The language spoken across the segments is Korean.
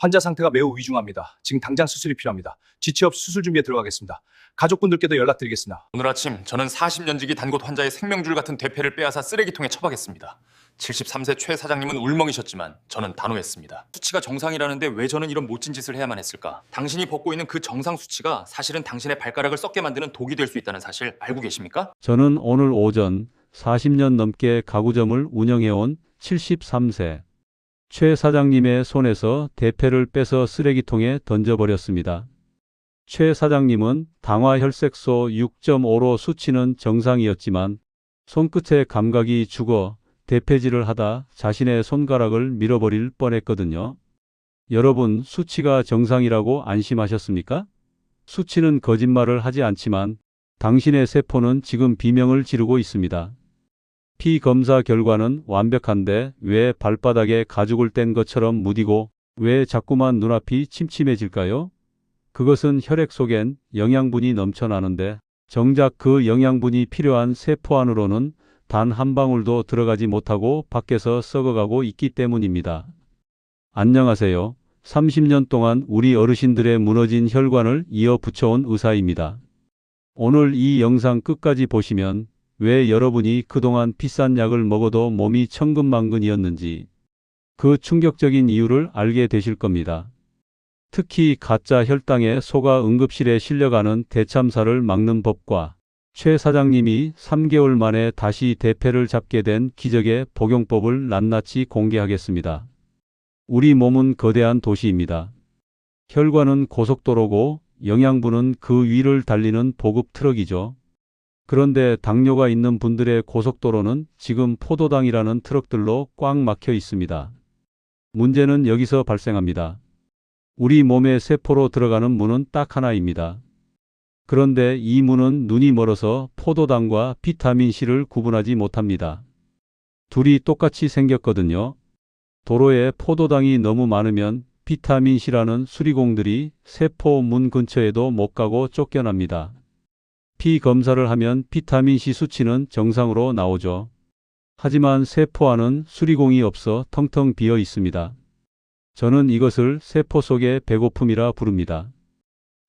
환자 상태가 매우 위중합니다. 지금 당장 수술이 필요합니다. 지체 없이 수술 준비에 들어가겠습니다. 가족분들께도 연락드리겠습니다. 오늘 아침 저는 40년지기 단곳 환자의 생명줄 같은 대패를 빼앗아 쓰레기통에 처박았습니다. 73세 최 사장님은 울먹이셨지만 저는 단호했습니다. 수치가 정상이라는데 왜 저는 이런 못진 짓을 해야만 했을까? 당신이 벗고 있는 그 정상 수치가 사실은 당신의 발가락을 썩게 만드는 독이 될 수 있다는 사실 알고 계십니까? 저는 오늘 오전 40년 넘게 가구점을 운영해온 73세 최 사장님의 손에서 대패를 빼서 쓰레기통에 던져버렸습니다. 최 사장님은 당화혈색소 6.5로 수치는 정상이었지만 손끝의 감각이 죽어 대패질을 하다 자신의 손가락을 밀어버릴 뻔했거든요. 여러분 수치가 정상이라고 안심하셨습니까? 수치는 거짓말을 하지 않지만 당신의 세포는 지금 비명을 지르고 있습니다. 피 검사 결과는 완벽한데 왜 발바닥에 가죽을 뗀 것처럼 무디고 왜 자꾸만 눈앞이 침침해질까요? 그것은 혈액 속엔 영양분이 넘쳐나는데 정작 그 영양분이 필요한 세포 안으로는 단 한 방울도 들어가지 못하고 밖에서 썩어가고 있기 때문입니다. 안녕하세요. 30년 동안 우리 어르신들의 무너진 혈관을 이어 붙여온 의사입니다. 오늘 이 영상 끝까지 보시면 왜 여러분이 그동안 비싼 약을 먹어도 몸이 천근만근이었는지 그 충격적인 이유를 알게 되실 겁니다. 특히 가짜 혈당에 속아 응급실에 실려가는 대참사를 막는 법과 최 사장님이 3개월 만에 다시 대패를 잡게 된 기적의 복용법을 낱낱이 공개하겠습니다. 우리 몸은 거대한 도시입니다. 혈관은 고속도로고 영양분은 그 위를 달리는 보급 트럭이죠. 그런데 당뇨가 있는 분들의 고속도로는 지금 포도당이라는 트럭들로 꽉 막혀 있습니다. 문제는 여기서 발생합니다. 우리 몸의 세포로 들어가는 문은 딱 하나입니다. 그런데 이 문은 눈이 멀어서 포도당과 비타민C를 구분하지 못합니다. 둘이 똑같이 생겼거든요. 도로에 포도당이 너무 많으면 비타민C라는 수리공들이 세포 문 근처에도 못 가고 쫓겨납니다. 피 검사를 하면 비타민C 수치는 정상으로 나오죠. 하지만 세포 안은 수리공이 없어 텅텅 비어 있습니다. 저는 이것을 세포 속의 배고픔이라 부릅니다.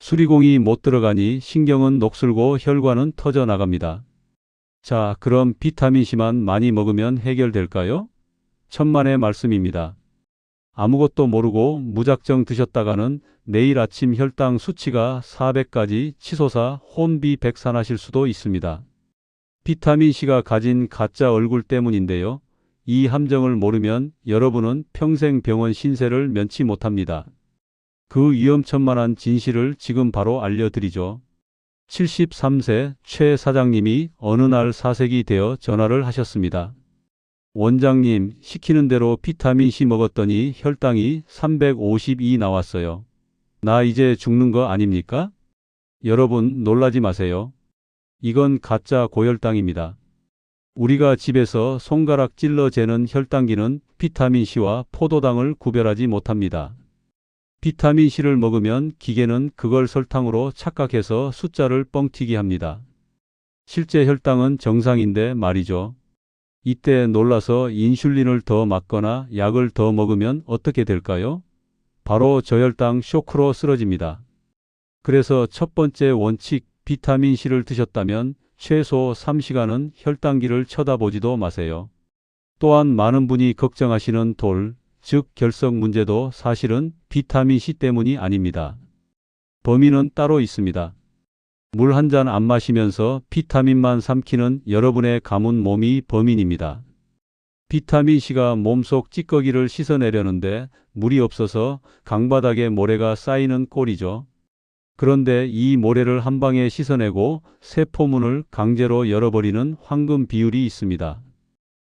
수리공이 못 들어가니 신경은 녹슬고 혈관은 터져 나갑니다. 자, 그럼 비타민C만 많이 먹으면 해결될까요? 천만의 말씀입니다. 아무것도 모르고 무작정 드셨다가는 내일 아침 혈당 수치가 400까지 치솟아 혼비 백산하실 수도 있습니다. 비타민C가 가진 가짜 얼굴 때문인데요. 이 함정을 모르면 여러분은 평생 병원 신세를 면치 못합니다. 그 위험천만한 진실을 지금 바로 알려드리죠. 73세 최 사장님이 어느 날 사색이 되어 전화를 하셨습니다. 원장님, 시키는 대로 비타민C 먹었더니 혈당이 352 나왔어요. 나 이제 죽는 거 아닙니까? 여러분 놀라지 마세요. 이건 가짜 고혈당입니다. 우리가 집에서 손가락 찔러 재는 혈당기는 비타민C와 포도당을 구별하지 못합니다. 비타민C를 먹으면 기계는 그걸 설탕으로 착각해서 숫자를 뻥튀기 합니다. 실제 혈당은 정상인데 말이죠. 이때 놀라서 인슐린을 더 맞거나 약을 더 먹으면 어떻게 될까요? 바로 저혈당 쇼크로 쓰러집니다. 그래서 첫 번째 원칙 비타민C를 드셨다면 최소 3시간은 혈당기를 쳐다보지도 마세요. 또한 많은 분이 걱정하시는 돌, 즉 결석 문제도 사실은 비타민C 때문이 아닙니다. 범인은 따로 있습니다. 물 한 잔 안 마시면서 비타민만 삼키는 여러분의 가문 몸이 범인입니다. 비타민C가 몸속 찌꺼기를 씻어내려는데 물이 없어서 강바닥에 모래가 쌓이는 꼴이죠. 그런데 이 모래를 한 방에 씻어내고 세포문을 강제로 열어버리는 황금 비율이 있습니다.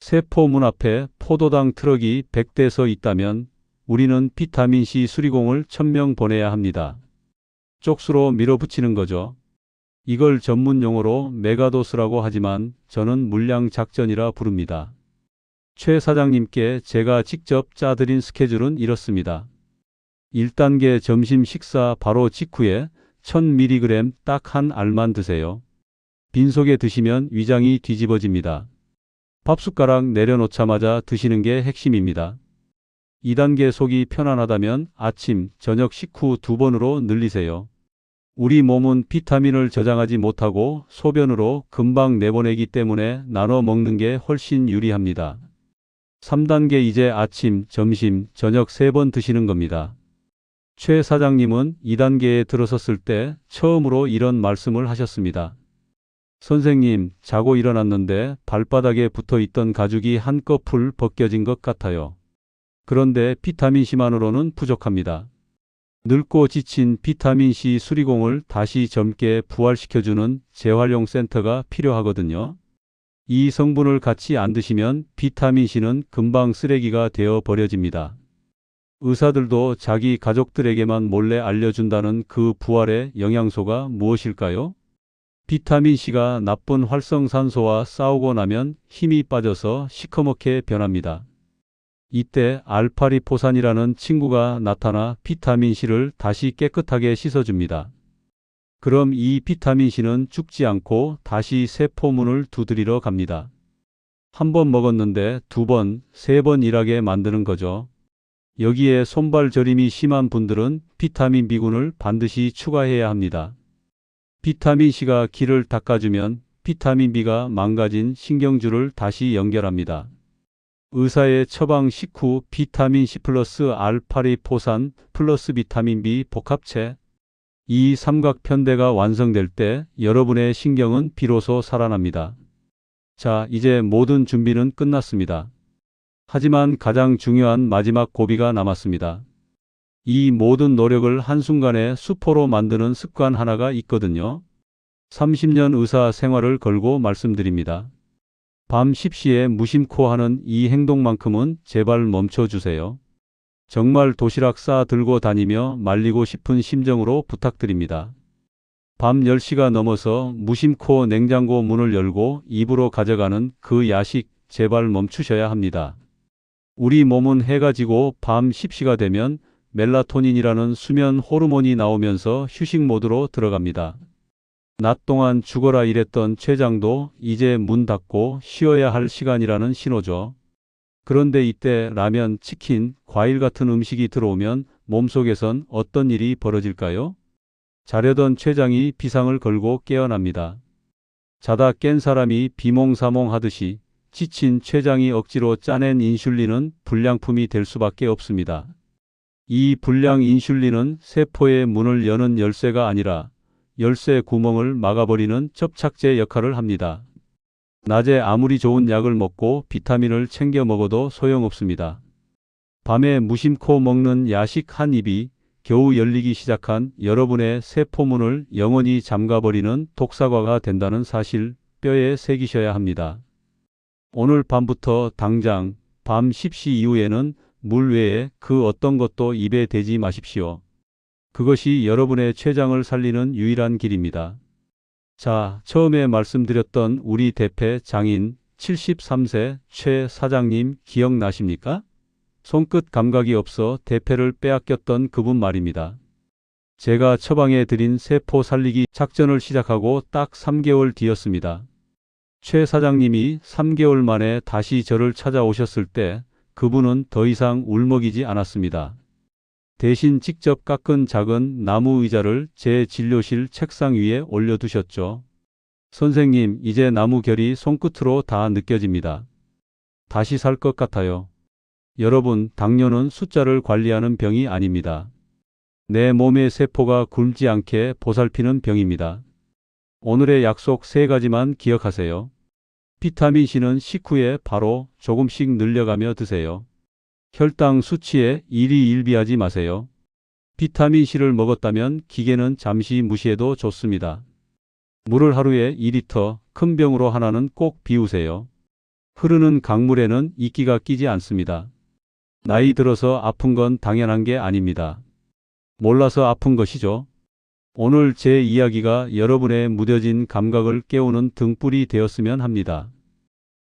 세포문 앞에 포도당 트럭이 100대 서 있다면 우리는 비타민C 수리공을 1000명 보내야 합니다. 쪽수로 밀어붙이는 거죠. 이걸 전문 용어로 메가도스라고 하지만 저는 물량 작전이라 부릅니다. 최 사장님께 제가 직접 짜드린 스케줄은 이렇습니다. 1단계 점심 식사 바로 직후에 1000mg 딱 한 알만 드세요. 빈속에 드시면 위장이 뒤집어집니다. 밥숟가락 내려놓자마자 드시는 게 핵심입니다. 2단계 속이 편안하다면 아침, 저녁 식후 두 번으로 늘리세요. 우리 몸은 비타민을 저장하지 못하고 소변으로 금방 내보내기 때문에 나눠 먹는 게 훨씬 유리합니다. 3단계 이제 아침, 점심, 저녁 세번 드시는 겁니다. 최 사장님은 2단계에 들어섰을 때 처음으로 이런 말씀을 하셨습니다. 선생님, 자고 일어났는데 발바닥에 붙어 있던 가죽이 한꺼풀 벗겨진 것 같아요. 그런데 비타민C만으로는 부족합니다. 늙고 지친 비타민C 수리공을 다시 젊게 부활시켜주는 재활용 센터가 필요하거든요. 이 성분을 같이 안 드시면 비타민C는 금방 쓰레기가 되어 버려집니다. 의사들도 자기 가족들에게만 몰래 알려준다는 그 부활의 영양소가 무엇일까요? 비타민C가 나쁜 활성산소와 싸우고 나면 힘이 빠져서 시커멓게 변합니다. 이때 알파리포산이라는 친구가 나타나 비타민C를 다시 깨끗하게 씻어줍니다. 그럼 이 비타민C는 죽지 않고 다시 세포문을 두드리러 갑니다. 한 번 먹었는데 두 번, 세 번 일하게 만드는 거죠. 여기에 손발 저림이 심한 분들은 비타민 B군을 반드시 추가해야 합니다. 비타민 C가 기를 닦아주면 비타민 B가 망가진 신경줄을 다시 연결합니다. 의사의 처방 식후 비타민 C 플러스 알파리포산 플러스 비타민 B 복합체 이 삼각편대가 완성될 때 여러분의 신경은 비로소 살아납니다. 자, 이제 모든 준비는 끝났습니다. 하지만 가장 중요한 마지막 고비가 남았습니다. 이 모든 노력을 한순간에 수포로 만드는 습관 하나가 있거든요. 30년 의사 생활을 걸고 말씀드립니다. 밤 10시에 무심코 하는 이 행동만큼은 제발 멈춰주세요. 정말 도시락 싸 들고 다니며 말리고 싶은 심정으로 부탁드립니다. 밤 10시가 넘어서 무심코 냉장고 문을 열고 입으로 가져가는 그 야식 제발 멈추셔야 합니다. 우리 몸은 해가 지고 밤 10시가 되면 멜라토닌이라는 수면 호르몬이 나오면서 휴식 모드로 들어갑니다. 낮 동안 죽어라 일했던 췌장도 이제 문 닫고 쉬어야 할 시간이라는 신호죠. 그런데 이때 라면, 치킨, 과일 같은 음식이 들어오면 몸속에선 어떤 일이 벌어질까요? 자려던 췌장이 비상을 걸고 깨어납니다. 자다 깬 사람이 비몽사몽 하듯이 지친 췌장이 억지로 짜낸 인슐린은 불량품이 될 수밖에 없습니다. 이 불량 인슐린은 세포의 문을 여는 열쇠가 아니라 열쇠 구멍을 막아버리는 접착제 역할을 합니다. 낮에 아무리 좋은 약을 먹고 비타민을 챙겨 먹어도 소용없습니다. 밤에 무심코 먹는 야식 한 입이 겨우 열리기 시작한 여러분의 세포문을 영원히 잠가버리는 독사과가 된다는 사실 뼈에 새기셔야 합니다. 오늘 밤부터 당장 밤 10시 이후에는 물 외에 그 어떤 것도 입에 대지 마십시오. 그것이 여러분의 췌장을 살리는 유일한 길입니다. 자, 처음에 말씀드렸던 우리 대패 장인 73세 최 사장님 기억나십니까? 손끝 감각이 없어 대패를 빼앗겼던 그분 말입니다. 제가 처방해 드린 세포 살리기 작전을 시작하고 딱 3개월 뒤였습니다. 최 사장님이 3개월 만에 다시 저를 찾아오셨을 때 그분은 더 이상 울먹이지 않았습니다. 대신 직접 깎은 작은 나무 의자를 제 진료실 책상 위에 올려두셨죠. 선생님, 이제 나무 결이 손끝으로 다 느껴집니다. 다시 살 것 같아요. 여러분, 당뇨는 숫자를 관리하는 병이 아닙니다. 내 몸의 세포가 굶지 않게 보살피는 병입니다. 오늘의 약속 세 가지만 기억하세요. 비타민C는 식후에 바로 조금씩 늘려가며 드세요. 혈당 수치에 일희일비하지 마세요. 비타민C를 먹었다면 기계는 잠시 무시해도 좋습니다. 물을 하루에 2리터, 큰 병으로 하나는 꼭 비우세요. 흐르는 강물에는 이끼가 끼지 않습니다. 나이 들어서 아픈 건 당연한 게 아닙니다. 몰라서 아픈 것이죠. 오늘 제 이야기가 여러분의 무뎌진 감각을 깨우는 등불이 되었으면 합니다.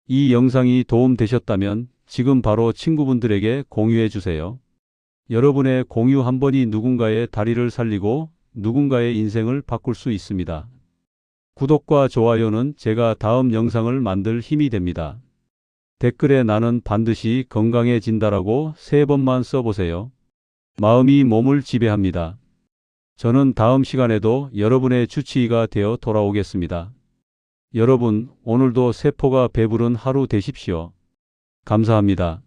이 영상이 도움되셨다면 지금 바로 친구분들에게 공유해 주세요. 여러분의 공유 한 번이 누군가의 다리를 살리고 누군가의 인생을 바꿀 수 있습니다. 구독과 좋아요는 제가 다음 영상을 만들 힘이 됩니다. 댓글에 나는 반드시 건강해진다라고 세 번만 써보세요. 마음이 몸을 지배합니다. 저는 다음 시간에도 여러분의 주치의가 되어 돌아오겠습니다. 여러분, 오늘도 세포가 배부른 하루 되십시오. 감사합니다.